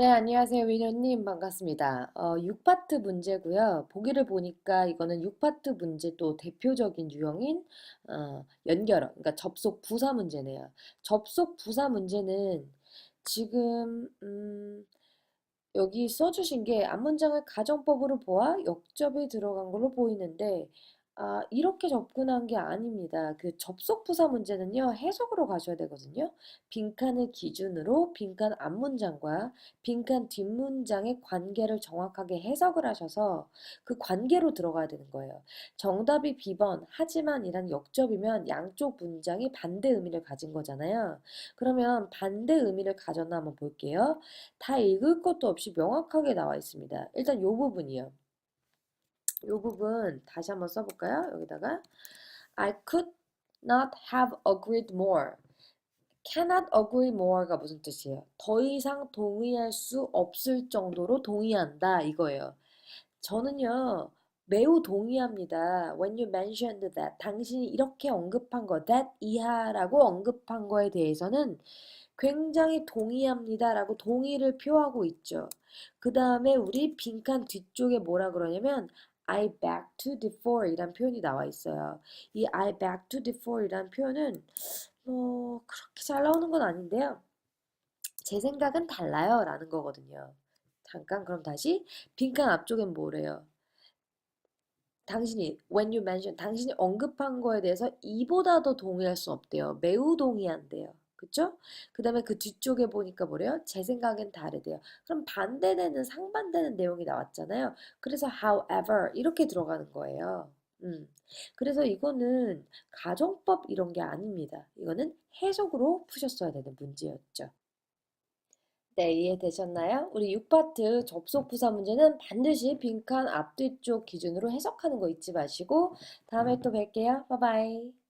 네, 안녕하세요, 민호님. 반갑습니다. 어, 6파트 문제고요. 보기를 보니까 이거는 6파트 문제 또 대표적인 유형인 어, 연결어, 그러니까 접속 부사 문제네요. 접속 부사 문제는 지금 음, 여기 써주신 게 앞문장을 가정법으로 보아 역접이 들어간 걸로 보이는데 아, 이렇게 접근한 게 아닙니다. 그 접속 부사 문제는요, 해석으로 가셔야 되거든요. 빈칸을 기준으로 빈칸 앞문장과 빈칸 뒷문장의 관계를 정확하게 해석을 하셔서 그 관계로 들어가야 되는 거예요. 정답이 B번, 하지만이란 역접이면 양쪽 문장이 반대 의미를 가진 거잖아요. 그러면 반대 의미를 가졌나 한번 볼게요. 다 읽을 것도 없이 명확하게 나와 있습니다. 일단 이 부분이요. 이 부분 다시 한번 써볼까요? 여기다가 I could not have agreed more. cannot agree more가 무슨 뜻이에요? 더 이상 동의할 수 없을 정도로 동의한다 이거예요. 저는요 매우 동의합니다. When you mentioned that 당신이 이렇게 언급한 거 that 이하라고 언급한 거에 대해서는 굉장히 동의합니다라고 동의를 표하고 있죠. 그 다음에 우리 빈칸 뒤쪽에 뭐라 그러냐면 I beg to differ 이란 표현이 나와 있어요. 이 I beg to differ 이란 표현은 뭐 그렇게 잘 나오는 건 아닌데요. 제 생각은 달라요 라는 거거든요. 잠깐 그럼 다시 빈칸 앞쪽엔 뭐래요? 당신이 when you mention 당신이 언급한 거에 대해서 이보다 더 동의할 수 없대요. 매우 동의한대요. 그쵸? 그 다음에 그 뒤쪽에 보니까 뭐래요? 제 생각엔 다르대요. 그럼 반대되는 상반되는 내용이 나왔잖아요. 그래서 however 이렇게 들어가는 거예요. 음. 그래서 이거는 가정법 이런 게 아닙니다. 이거는 해석으로 푸셨어야 되는 문제였죠. 네, 이해되셨나요? 우리 6파트 접속 부사 문제는 반드시 빈칸 앞뒤쪽 기준으로 해석하는 거 잊지 마시고 다음에 또 뵐게요. 바이바이.